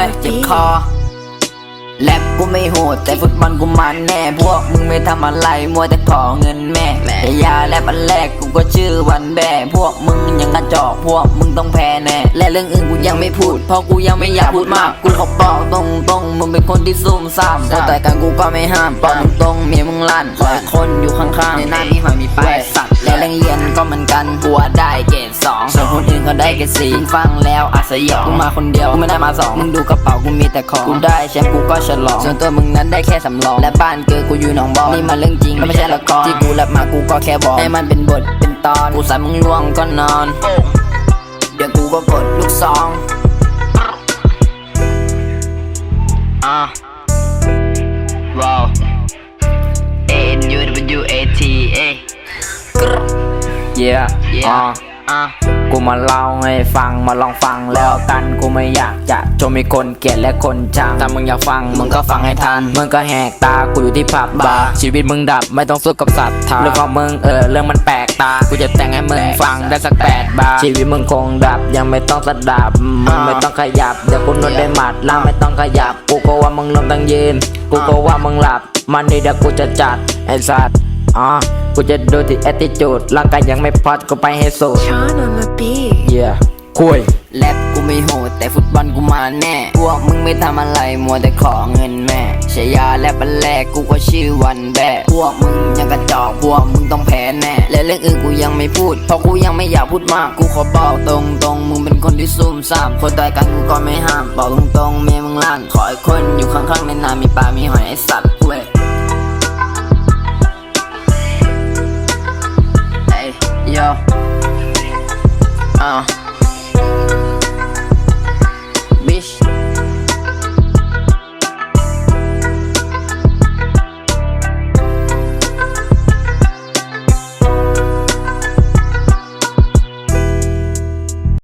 ยเจ็บคอแลบกูไม่โหดแต่ฟุตบอลกูมันแน่ พวกมึงไม่ทำอะไรมัวแต่ขอเงินแม่แต่ยาแลบอันแรกกูก็ชื่อวันแบ่พวกมึงยังกระจอกพวกมึงต้องแพ้แน่และเรื่องอื่นกูยังไม่พูด เพราะกูยังไม่อยากพูดมากกูขอบอกตรงตรงๆมึงเป็นคนที่ซุ่มซ่ามก็แต่กันกูก็ไม่ห้ามบอกตรงตรงๆเมียมึงลั่นหลายคนอยู่ข้างๆในหน้ามีหอยมีปลาย ก็เหมือนกันกูว่าได้เกรดสองส่วนคนอื่นเขาได้เกรดสี่มึงฟังแล้วอาสยองกูมาคนเดียวกูไม่ได้มาสองมึงดูกระเป๋ากูมีแต่ของกูได้แชมป์กูก็ฉลองส่วนตัวมึงนั้นได้แค่สำรองและบ้านเกิดกูอยู่หนองบอนี่มันเรื่องจริงไม่ใช่ละครที่กูรับมากูก็แค่บอกให้มันเป็นบทเป็นตอนกูใส่มึงล่วงก็นอน เดี๋ยวกูก็กดลูกซองอะว้าว A N U W A T A เย่อะอะกูมาเล่าให้ฟังมาลองฟังแล้วกันกูไม่อยากจะจนมีคนเกลียดและคนชังถ้ามึงอยากฟังมึงก็ฟังให้ทันมึงก็แหกตากูอยู่ที่ผับบาร์ชีวิตมึงดับไม่ต้องสู้กับสัตว์ทาเรื่องของมึงเออเรื่องมันแปลกตากูจะแต่งให้มึงฟังได้สักแปดบาร์ชีวิตมึงคงดับยังไม่ต้องสะดับมึงไม่ต้องขยับเดี๋ยวกูนวดได้หมัดล่างไม่ต้องขยับกูก็ว่ามึงลมตั้งยืนกูก็ว่ามึงหลับมันนี่เดี๋ยวกูจะจัดไอ้สัตว์อะ กูจะดูที่ attitude ร่างกายยังไม่พอกูไปให้สุด Sean on the beat. yeah คุยแลบกูไม่โหดแต่ฟุตบอลกูมาแน่ พวกมึงไม่ทำอะไรมัวแต่ขอเงินแม่ชายาแลบอันแรกกูก็ชื่อวันแบะพวกมึงยังกระจอกพวกมึงต้องแพ้แน่ และเรื่องอื่นกูยังไม่พูดเพราะกูยังไม่อยากพูดมากกูขอบอกตรงตรงๆมึงเป็นคนที่ซุ่มซ่ามคนตายกันกูก็ไม่ห้ามบอกตรงตรงๆเมียมึงลั่นขอให้คนอยู่ข้างๆในนามีปลามีหอยไอสัตว์ yo. Uh.